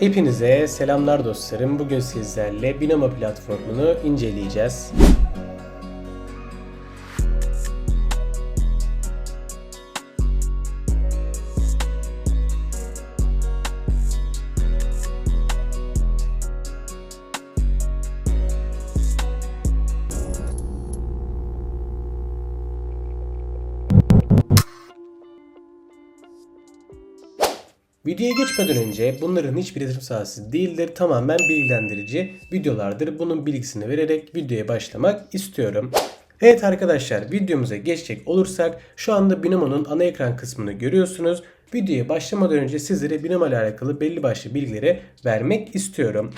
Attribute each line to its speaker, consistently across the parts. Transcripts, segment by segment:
Speaker 1: Hepinize selamlar dostlarım. Bugün sizlerle Binomo platformunu inceleyeceğiz. Videoya geçmeden önce bunların hiçbir yatırım sahası değildir. Tamamen bilgilendirici videolardır. Bunun bilgisini vererek videoya başlamak istiyorum. Evet arkadaşlar videomuza geçecek olursak şu anda Binomo'nun ana ekran kısmını görüyorsunuz. Videoya başlamadan önce sizlere Binomo ile alakalı belli başlı bilgileri vermek istiyorum.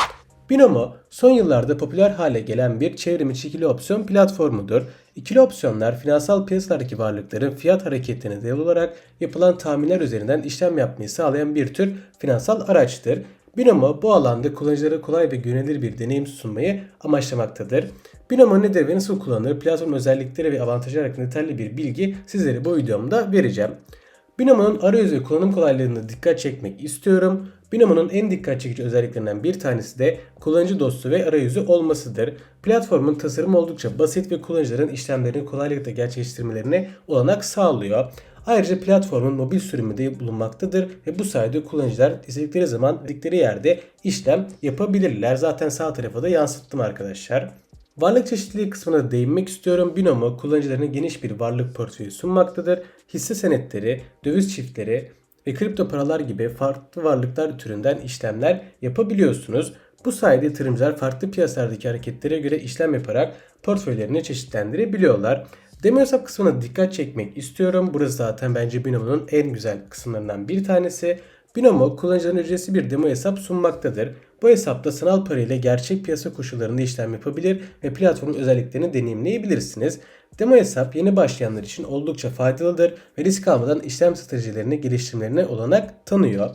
Speaker 1: Binomo son yıllarda popüler hale gelen bir çevrimiçi ikili opsiyon platformudur. İkili opsiyonlar finansal piyasalardaki varlıkların fiyat hareketlerine dayalı olarak yapılan tahminler üzerinden işlem yapmayı sağlayan bir tür finansal araçtır. Binomo bu alanda kullanıcılara kolay ve güvenilir bir deneyim sunmayı amaçlamaktadır. Binomo nedir ve nasıl kullanılır, platform özellikleri ve avantajları hakkında detaylı bir bilgi sizlere bu videomda vereceğim. Binomo'nun arayüz ve kullanım kolaylığına dikkat çekmek istiyorum. Binomo'nun en dikkat çekici özelliklerinden bir tanesi de kullanıcı dostu ve arayüzü olmasıdır. Platformun tasarımı oldukça basit ve kullanıcıların işlemlerini kolaylıkla gerçekleştirmelerine olanak sağlıyor. Ayrıca platformun mobil sürümü de bulunmaktadır ve bu sayede kullanıcılar istedikleri zaman istedikleri yerde işlem yapabilirler. Zaten sağ tarafa da yansıttım arkadaşlar. Varlık çeşitliliği kısmına değinmek istiyorum. Binomo kullanıcılarına geniş bir varlık portföyü sunmaktadır. Hisse senetleri, döviz çiftleri ve kripto paralar gibi farklı varlıklar türünden işlemler yapabiliyorsunuz. Bu sayede yatırımcılar farklı piyasalardaki hareketlere göre işlem yaparak portföylerini çeşitlendirebiliyorlar. Demo hesap kısmına dikkat çekmek istiyorum. Burası zaten bence Binomo'nun en güzel kısımlarından bir tanesi. Binomo kullanıcıların ücretsiz bir demo hesap sunmaktadır. Bu hesapta sanal para ile gerçek piyasa koşullarında işlem yapabilir ve platformun özelliklerini deneyimleyebilirsiniz. Demo hesap yeni başlayanlar için oldukça faydalıdır ve risk almadan işlem stratejilerini geliştirmelerine olanak tanıyor.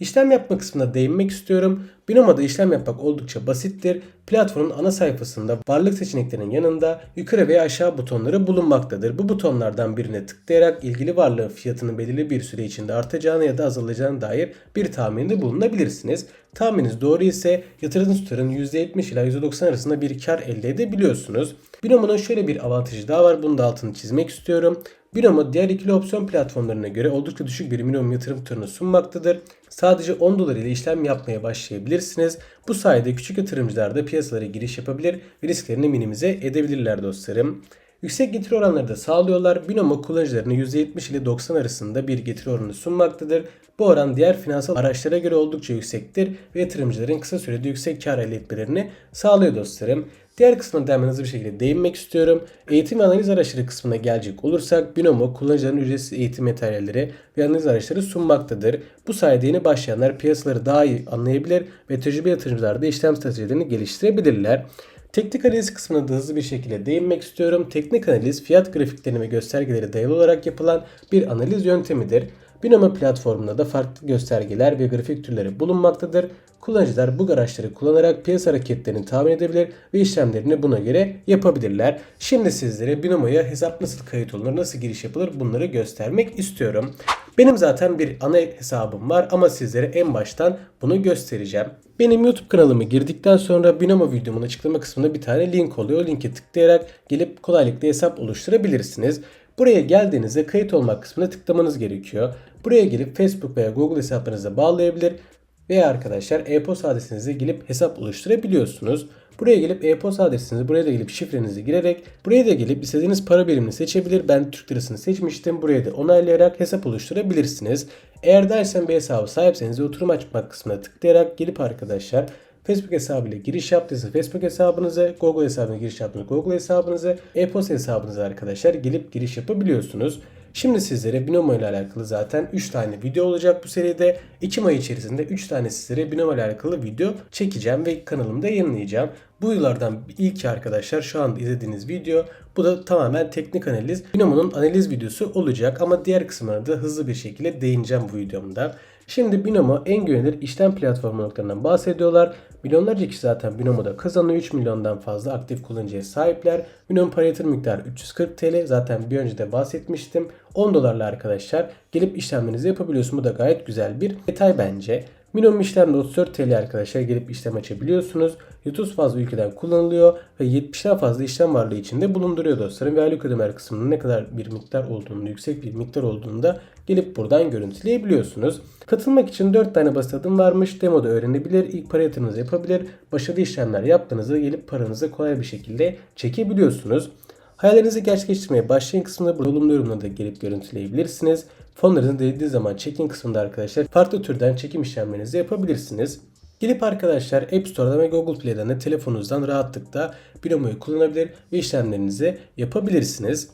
Speaker 1: İşlem yapma kısmına değinmek istiyorum. Binomo'da işlem yapmak oldukça basittir. Platformun ana sayfasında varlık seçeneklerinin yanında yukarı veya aşağı butonları bulunmaktadır. Bu butonlardan birine tıklayarak ilgili varlığın fiyatının belirli bir süre içinde artacağına ya da azalacağına dair bir tahminde bulunabilirsiniz. Tahmininiz doğru ise yatırdığınız tutarın %70 ila %90 arasında bir kar elde edebiliyorsunuz. Binomo'nun şöyle bir avantajı daha var. Bunu da altını çizmek istiyorum. Binomo diğer ikili opsiyon platformlarına göre oldukça düşük bir minimum yatırım tutarını sunmaktadır. Sadece 10 dolar ile işlem yapmaya başlayabilirsiniz. Bu sayede küçük yatırımcılar da piyasalara giriş yapabilir ve risklerini minimize edebilirler dostlarım. Yüksek getiri oranları da sağlıyorlar. Binomo kullanıcılarına %70 ile 90 arasında bir getiri oranı sunmaktadır. Bu oran diğer finansal araçlara göre oldukça yüksektir ve yatırımcıların kısa sürede yüksek kar elde etmelerini sağlıyor dostlarım. Diğer kısmına da hızlı bir şekilde değinmek istiyorum. Eğitim ve analiz araçları kısmına gelecek olursak Binomo kullanıcıların ücretsiz eğitim materyalleri ve analiz araçları sunmaktadır. Bu sayede yeni başlayanlar piyasaları daha iyi anlayabilir ve tecrübe yatırımcılar da işlem stratejilerini geliştirebilirler. Teknik analiz kısmına da hızlı bir şekilde değinmek istiyorum. Teknik analiz fiyat grafiklerine ve göstergeleri dayalı olarak yapılan bir analiz yöntemidir. Binomo platformunda da farklı göstergeler ve grafik türleri bulunmaktadır. Kullanıcılar bu araçları kullanarak piyasa hareketlerini tahmin edebilir ve işlemlerini buna göre yapabilirler. Şimdi sizlere Binomo'ya hesap nasıl kayıt olunur, nasıl giriş yapılır bunları göstermek istiyorum. Benim zaten bir ana hesabım var ama sizlere en baştan bunu göstereceğim. Benim YouTube kanalıma girdikten sonra Binomo videomun açıklama kısmında bir tane link oluyor. Linke tıklayarak gelip kolaylıkla hesap oluşturabilirsiniz. Buraya geldiğinizde kayıt olmak kısmına tıklamanız gerekiyor. Buraya gelip Facebook veya Google hesaplarınıza bağlayabilir veya arkadaşlar e-posta adresinize gelip hesap oluşturabiliyorsunuz. Buraya gelip e-posta adresinizi buraya da gelip şifrenizi girerek buraya da gelip istediğiniz para birimini seçebilir. Ben Türk lirasını seçmiştim. Buraya da onaylayarak hesap oluşturabilirsiniz. Eğer dersen bir hesabı sahipseniz oturum açmak kısmına tıklayarak gelip arkadaşlar Facebook hesabıyla giriş yaptıysa Facebook hesabınızı, Google hesabına giriş yaptıysa Google hesabınızı, e-posta hesabınıza arkadaşlar gelip giriş yapabiliyorsunuz. Şimdi sizlere Binomo ile alakalı zaten 3 tane video olacak bu seride. 2 ay içerisinde 3 tane sizlere Binomo ile alakalı video çekeceğim ve kanalımda yayınlayacağım. Bu yıllardan ilki arkadaşlar şu anda izlediğiniz video. Bu da tamamen teknik analiz. Binomo'nun analiz videosu olacak ama diğer kısımlarına da hızlı bir şekilde değineceğim bu videomda. Şimdi Binomo en güvenilir işlem platformlarından bahsediyorlar. Milyonlarca kişi zaten Binomo'da kazanıyor. 3 milyondan fazla aktif kullanıcıya sahipler. Binomo para yatırım miktarı 340 TL. Zaten bir önce de bahsetmiştim. 10 dolarla arkadaşlar gelip işlemlerinizi yapabiliyorsun. Bu da gayet güzel bir detay bence. Minimum işlemde 34 TL arkadaşlar gelip işlem açabiliyorsunuz. 30 fazla ülkeden kullanılıyor ve 70'den fazla işlem varlığı içinde bulunduruyor dostlarım. Ve aylık ödemeler kısmının ne kadar bir miktar olduğunu, yüksek bir miktar olduğunu da gelip buradan görüntüleyebiliyorsunuz. Katılmak için 4 tane basit adım varmış. Demoda öğrenebilir, ilk para yatırımınızı yapabilir, başarılı işlemler yaptığınızda gelip paranızı kolay bir şekilde çekebiliyorsunuz. Hayallerinizi gerçekleştirmeye başlayın kısmında olumlu yorumları da gelip görüntüleyebilirsiniz. Fonlarınızı dediği zaman çekin kısmında arkadaşlar farklı türden çekim işlemlerinizi yapabilirsiniz. Gelip arkadaşlar App Store'dan ve Google Play'den de telefonunuzdan rahatlıkla Binomo'yu kullanabilir ve işlemlerinizi yapabilirsiniz.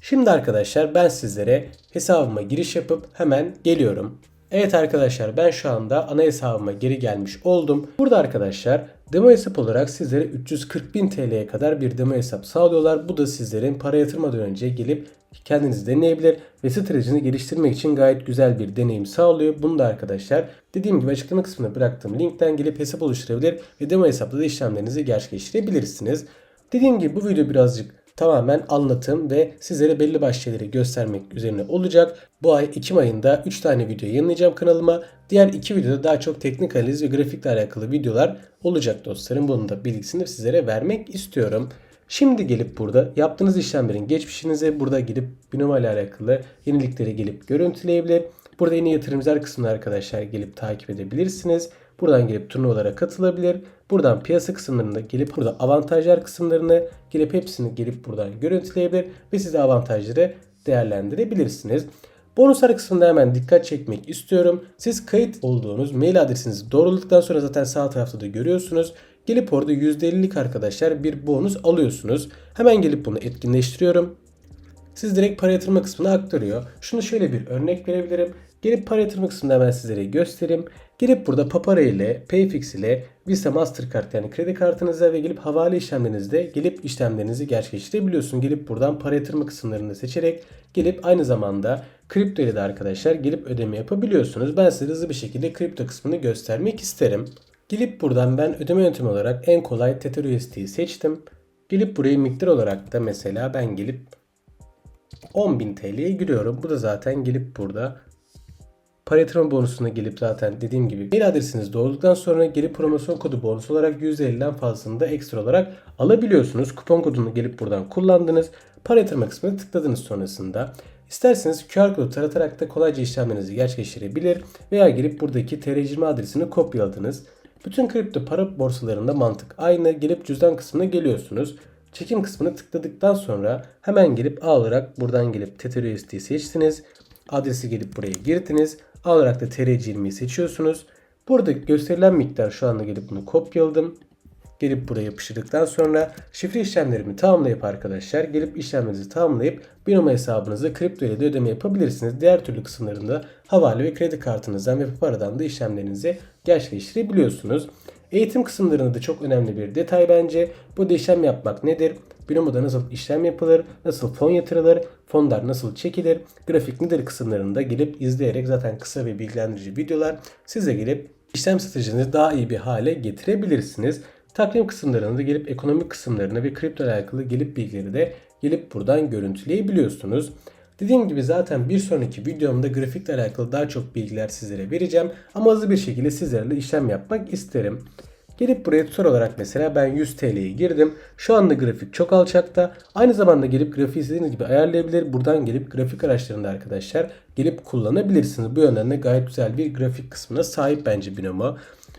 Speaker 1: Şimdi arkadaşlar ben sizlere hesabıma giriş yapıp hemen geliyorum. Evet arkadaşlar ben şu anda ana hesabıma geri gelmiş oldum. Burada arkadaşlar demo hesap olarak sizlere 340.000 TL'ye kadar bir demo hesap sağlıyorlar. Bu da sizlerin para yatırmadan önce gelip kendiniz deneyebilir ve stratejini geliştirmek için gayet güzel bir deneyim sağlıyor. Bunu da arkadaşlar dediğim gibi açıklama kısmına bıraktığım linkten gelip hesap oluşturabilir ve demo hesapla da işlemlerinizi gerçekleştirebilirsiniz. Dediğim gibi bu video birazcık tamamen anlatım ve sizlere belli başlı şeyleri göstermek üzerine olacak. Bu ay Ekim ayında 3 tane video yayınlayacağım kanalıma. Diğer 2 videoda daha çok teknik analiz ve grafikle alakalı videolar olacak dostlarım. Bunun da bilgisini sizlere vermek istiyorum. Şimdi gelip burada yaptığınız işlemlerin geçmişinize burada gelip binomo ile alakalı yenilikleri gelip görüntüleyebilir. Burada yeni yatırımcılar kısmını arkadaşlar gelip takip edebilirsiniz. Buradan gelip turnuvalara katılabilir. Buradan piyasa kısımlarında gelip burada avantajlar kısımlarını gelip hepsini gelip buradan görüntüleyebilir ve size avantajları değerlendirebilirsiniz. Bonuslar kısmında hemen dikkat çekmek istiyorum. Siz kayıt olduğunuz mail adresinizi doğruladıktan sonra zaten sağ tarafta da görüyorsunuz. Gelip orada %50'lik arkadaşlar bir bonus alıyorsunuz. Hemen gelip bunu etkinleştiriyorum. Siz direkt para yatırma kısmına aktarıyor. Şunu şöyle bir örnek verebilirim. Gelip para yatırma kısmında hemen sizlere göstereyim. Gelip burada Papara ile, Payfix ile, Visa Mastercard yani kredi kartınıza ve gelip havale işlemlerinizde gelip işlemlerinizi gerçekleştirebiliyorsun. Gelip buradan para yatırma kısımlarını seçerek gelip aynı zamanda kripto ile de arkadaşlar gelip ödeme yapabiliyorsunuz. Ben size hızlı bir şekilde kripto kısmını göstermek isterim. Gelip buradan ben ödeme yöntemi olarak en kolay Tether USD'yi seçtim. Gelip burayı miktar olarak da mesela ben gelip 10.000 TL'ye giriyorum. Bu da zaten gelip burada para yatırma bonusuna gelip zaten dediğim gibi mail adresiniz doğrulduktan sonra gelip promosyon kodu bonus olarak %50'den fazlasını da ekstra olarak alabiliyorsunuz. Kupon kodunu gelip buradan kullandınız. Para yatırma kısmına tıkladınız sonrasında. İsterseniz QR kodu taratarak da kolayca işlemlerinizi gerçekleştirebilir veya gelip buradaki TR20 adresini kopyaladınız. Bütün kripto para borsalarında mantık aynı. Gelip cüzdan kısmına geliyorsunuz. Çekim kısmını tıkladıktan sonra hemen gelip A olarak buradan gelip Tether USD seçtiniz. Adresi gelip buraya girdiniz. A olarak da TR20'yi seçiyorsunuz. Burada gösterilen miktar şu anda gelip bunu kopyaladım. Gelip buraya yapıştırdıktan sonra şifre işlemlerimi tamamlayıp arkadaşlar gelip işlemlerinizi tamamlayıp Binomo hesabınızı kripto ile de ödeme yapabilirsiniz. Diğer türlü kısımlarında havale ve kredi kartınızdan ve paradan da işlemlerinizi gerçekleştirebiliyorsunuz. Eğitim kısımlarında da çok önemli bir detay bence. Bu da işlem yapmak nedir? Binomo'da nasıl işlem yapılır? Nasıl fon yatırılır? Fonlar nasıl çekilir? Grafik nedir kısımlarında gelip izleyerek zaten kısa ve bilgilendirici videolar size gelip işlem stratejinizi daha iyi bir hale getirebilirsiniz. Takvim kısımlarında da gelip ekonomik kısımlarına ve kripto alakalı gelip bilgileri de gelip buradan görüntüleyebiliyorsunuz. Dediğim gibi zaten bir sonraki videomda grafikle alakalı daha çok bilgiler sizlere vereceğim. Ama hızlı bir şekilde sizlerle işlem yapmak isterim. Gelip buraya tutar olarak mesela ben 100 TL'ye girdim. Şu anda grafik çok alçakta. Aynı zamanda gelip grafiği istediğiniz gibi ayarlayabilir. Buradan gelip grafik araçlarında arkadaşlar gelip kullanabilirsiniz. Bu yönden de gayet güzel bir grafik kısmına sahip bence Binomo.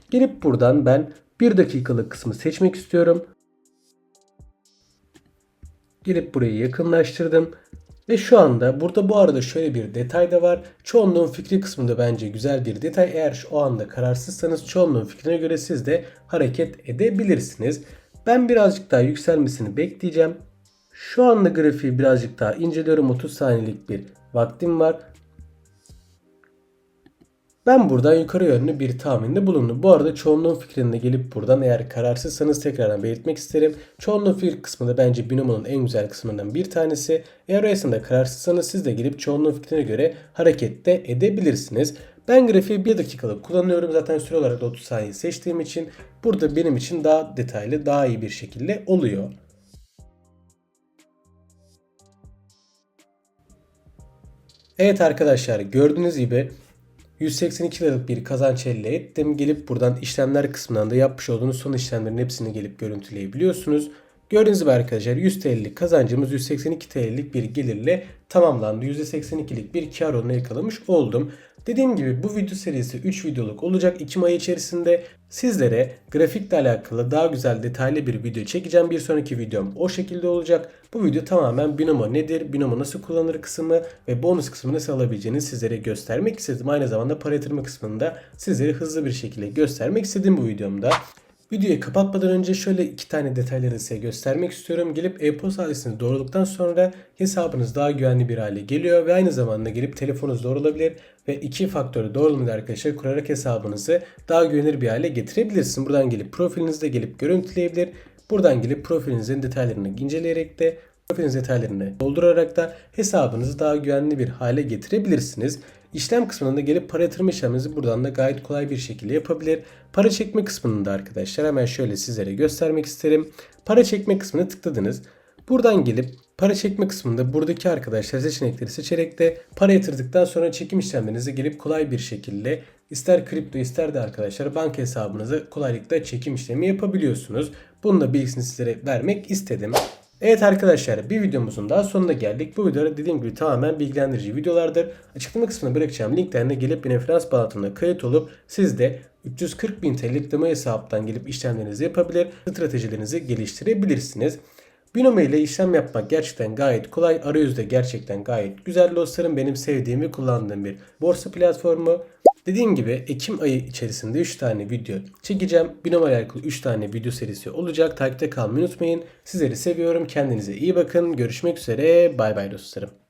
Speaker 1: Gelip buradan ben 1 dakikalık kısmı seçmek istiyorum. Gelip burayı yakınlaştırdım. Ve şu anda burada bu arada şöyle bir detay da var. Çoğunluğun fikri kısmında bence güzel bir detay. Eğer o anda kararsızsanız çoğunluğun fikrine göre siz de hareket edebilirsiniz. Ben birazcık daha yükselmesini bekleyeceğim. Şu anda grafiği birazcık daha inceliyorum. 30 saniyelik bir vaktim var. Ben buradan yukarı yönlü bir tahminde bulundum. Bu arada çoğunluğun fikrinde gelip buradan eğer kararsızsanız tekrardan belirtmek isterim. Çoğunluğun fikir kısmı da bence binomunun en güzel kısmından bir tanesi. Eğer arasında kararsızsanız siz de gelip çoğunluğun fikrine göre harekette edebilirsiniz. Ben grafiği 1 dakikalık kullanıyorum. Zaten süre olarak da 30 saniye seçtiğim için burada benim için daha detaylı, daha iyi bir şekilde oluyor. Evet arkadaşlar gördüğünüz gibi 182 liralık bir kazanç elde ettim. Gelip buradan işlemler kısmından da yapmış olduğunuz son işlemlerin hepsini gelip görüntüleyebiliyorsunuz. Gördüğünüz gibi arkadaşlar 100 TL'lik kazancımız 182 TL'lik bir gelirle tamamlandı. %82'lik bir kar oranı yakalamış oldum. Dediğim gibi bu video serisi 3 videoluk olacak. 2 ay içerisinde sizlere grafikle alakalı daha güzel detaylı bir video çekeceğim. Bir sonraki videom o şekilde olacak. Bu video tamamen binomo nedir, binomo nasıl kullanılır kısmı ve bonus kısmını nasıl alabileceğini sizlere göstermek istedim. Aynı zamanda para yatırma kısmında sizlere hızlı bir şekilde göstermek istedim bu videomda. Videoyu kapatmadan önce şöyle iki tane detayları size göstermek istiyorum. Gelip e-posta adresini doğruladıktan sonra hesabınız daha güvenli bir hale geliyor ve aynı zamanda gelip telefonunuz doğrulabilir ve iki faktörü doğrulamayı arkadaşlar kurarak hesabınızı daha güvenilir bir hale getirebilirsiniz. Buradan gelip profilinizde gelip görüntüleyebilir. Buradan gelip profilinizin detaylarını inceleyerek de profiliniz detaylarını doldurarak da hesabınızı daha güvenli bir hale getirebilirsiniz. İşlem kısmında da gelip para yatırma işleminizi buradan da gayet kolay bir şekilde yapabilir. Para çekme kısmında arkadaşlar hemen şöyle sizlere göstermek isterim. Para çekme kısmına tıkladınız. Buradan gelip para çekme kısmında buradaki arkadaşlar seçenekleri seçerek de para yatırdıktan sonra çekim işlemlerinizi gelip kolay bir şekilde ister kripto ister de arkadaşlar banka hesabınıza kolaylıkla çekim işlemi yapabiliyorsunuz. Bunun da bilgisini sizlere vermek istedim. Evet arkadaşlar bir videomuzun daha sonuna geldik. Bu videoda dediğim gibi tamamen bilgilendirici videolardır. Açıklama kısmına bırakacağım linklerine gelip bir referans bağlantımda kayıt olup siz de 340 bin TL'lik demo hesaptan gelip işlemlerinizi yapabilir, stratejilerinizi geliştirebilirsiniz. Binomo ile işlem yapmak gerçekten gayet kolay. Arayüzde gerçekten gayet güzel dostlarım. Benim sevdiğim ve kullandığım bir borsa platformu. Dediğim gibi Ekim ayı içerisinde 3 tane video çekeceğim. Binomo ile alakalı 3 tane video serisi olacak. Takipte kalmayı unutmayın. Sizleri seviyorum. Kendinize iyi bakın. Görüşmek üzere. Bay bay dostlarım.